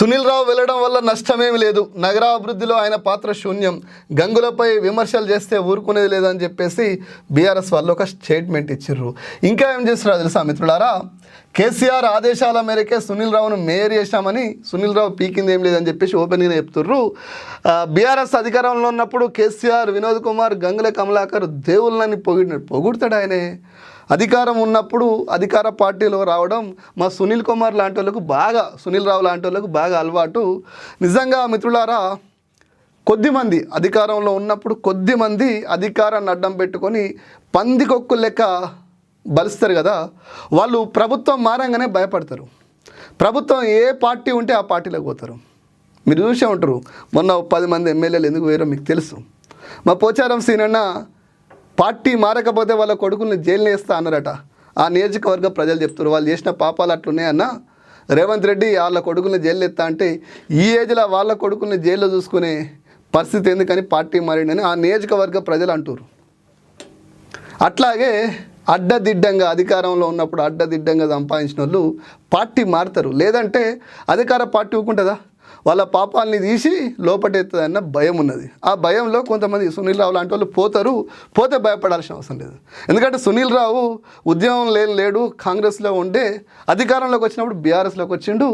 సునీల్ రావు వెళ్ళడం వల్ల నష్టమేమి లేదు. నగరాభివృద్ధిలో ఆయన పాత్ర శూన్యం. గంగులపై విమర్శలు చేస్తే ఊరుకునేది లేదని చెప్పేసి బీఆర్ఎస్ వాళ్ళు ఒక స్టేట్మెంట్ ఇచ్చిర్రు. ఇంకా ఏం చేస్తారో తెలుసా మిత్రులారా? కేసీఆర్ ఆదేశాల మేరకే సునీల్ రావును మేయర్ చేశామని సునీల్ రావు పీకింది ఏం లేదని చెప్పేసి ఓపెన్గా చెప్తుర్రు. బీఆర్ఎస్ అధికారంలో ఉన్నప్పుడు కేసీఆర్ వినోద్ కుమార్ గంగుల కమలాకర్ దేవుళ్ళని పొగిడినాడు పొగుడతాడు ఆయనే. అధికారం ఉన్నప్పుడు అధికార పార్టీలో రావడం మా సునీల్ కుమార్ లాంటి వాళ్ళకు బాగా సునీల్ రావు లాంటి వాళ్ళకు బాగా అలవాటు. నిజంగా మిత్రులారా కొద్దిమంది అధికారంలో ఉన్నప్పుడు కొద్దిమంది అధికారాన్ని అడ్డం పెట్టుకొని పందికొక్కు లెక్క బలుస్తారు కదా వాళ్ళు ప్రభుత్వం మారంగానే భయపడతారు. ప్రభుత్వం ఏ పార్టీ ఉంటే ఆ పార్టీలోకి పోతారు. మీరు చూసే ఉంటారు మొన్న పది మంది ఎమ్మెల్యేలు ఎందుకు వేరో మీకు తెలుసు. మా పోచారం సీనన్న పార్టీ మారకపోతే వాళ్ళ కొడుకుల్ని జైలు వేస్తా అన్నారట. ఆ నియోజకవర్గ ప్రజలు చెప్తారు వాళ్ళు చేసిన పాపాలు అట్లున్నాయన్న రేవంత్ రెడ్డి వాళ్ళ కొడుకుల్ని జైలు ఎత్తా అంటే ఈ ఏజ్లో వాళ్ళ కొడుకుల్ని జైల్లో చూసుకునే పరిస్థితి ఎందుకని పార్టీ మారిండని ఆ నియోజకవర్గ ప్రజలు అంటారు అట్లాగే అడ్డదిడ్డంగా అధికారంలో ఉన్నప్పుడు అడ్డదిడ్డంగా సంపాదించిన వాళ్ళు పార్టీ మారుతారు. లేదంటే అధికార పార్టీ ఊకుంటుందా వాళ్ళ పాపాలని తీసి లోపటెత్తదన్న భయం ఉన్నది. ఆ భయంలో కొంతమంది సునీల్ రావు లాంటి వాళ్ళు పోతారు. పోతే భయపడాల్సిన అవసరం లేదు. ఎందుకంటే సునీల్ రావు ఉద్యమం లేని లేడు. కాంగ్రెస్లో ఉండే అధికారంలోకి వచ్చినప్పుడు బీఆర్ఎస్లోకి వచ్చిండు.